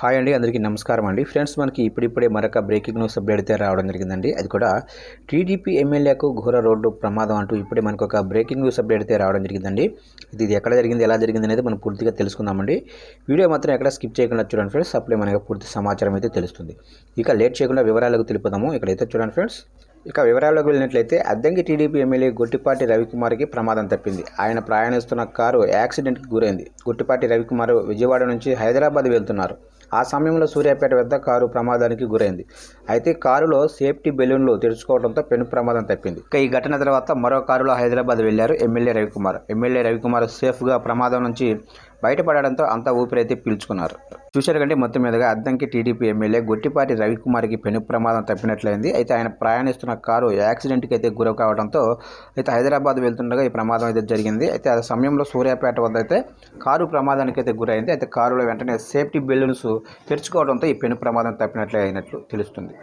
Hi అండి అందరికీ నమస్కారం అండి. ఫ్రెండ్స్ మనకి ఇప్పుడిప్పుడే మరొక బ్రేకింగ్ న్యూస్ అప్డేట్ అయితే రావడం జరిగిందండి. అది కూడా టీడీపీ ఎమ్మెల్యేకు ఘోర రోడ్డు ప్రమాదం అంటూ ఇప్పుడే మనకు ఒక బ్రేకింగ్ న్యూస్ అప్డేట్ అయితే రావడం జరిగిందండి. ఇది ఇది ఎక్కడ జరిగింది ఎలా జరిగింది అనేది మనం పూర్తిగా తెలుసుకుందామండి. వీడియో మాత్రం ఎక్కడ స్కిప్ చేయకుండా చూడండి ఫ్రెండ్స్. అప్పుడే మనకి పూర్తి సమాచారం అయితే తెలుస్తుంది. ఇక లేట్ చేయకుండా వివరాలకు తెలుపుదాము. ఇక్కడైతే చూడండి ఫ్రెండ్స్. ఇక వివరాల్లోకి వెళ్ళినట్లయితే అద్దంకి టీడీపీ ఎమ్మెల్యే గొట్టిపాటి రవికుమార్కి ప్రమాదం తప్పింది. ఆయన ప్రయాణిస్తున్న కారు యాక్సిడెంట్కి గురైంది. గొట్టిపాటి రవికుమార్ విజయవాడ నుంచి హైదరాబాద్ వెళ్తున్నారు. ఆ సమయంలో సూర్యాపేట వద్ద కారు ప్రమాదానికి గురైంది. అయితే కారులో సేఫ్టీ బెలూన్లు తెరుచుకోవడంతో పెను ప్రమాదం తప్పింది. ఇక ఈ ఘటన తర్వాత మరో కారులో హైదరాబాద్ వెళ్ళారు ఎమ్మెల్యే రవికుమార్. ఎమ్మెల్యే రవికుమార్ సేఫ్గా ప్రమాదం నుంచి బయటపడడంతో అంతా ఊపిరైతే పీల్చుకున్నారు. చూశారు కంటే మొత్తం మీదుగా అద్దంకి టీడీపీ ఎమ్మెల్యే గొట్టిపాటి రవికుమార్కి పెను ప్రమాదం తప్పినట్లయింది. అయితే ఆయన ప్రయాణిస్తున్న కారు యాక్సిడెంట్కి అయితే గురి కావడంతో అయితే హైదరాబాద్ వెళ్తుండగా ఈ ప్రమాదం అయితే జరిగింది. అయితే ఆ సమయంలో సూర్యాపేట వద్ద అయితే కారు ప్రమాదానికి అయితే గురైంది. అయితే కారులో వెంటనే సేఫ్టీ బెలూన్స్ తెరుచుకోవడంతో ఈ పెను ప్రమాదం తప్పినట్లే అయినట్లు తెలుస్తుంది.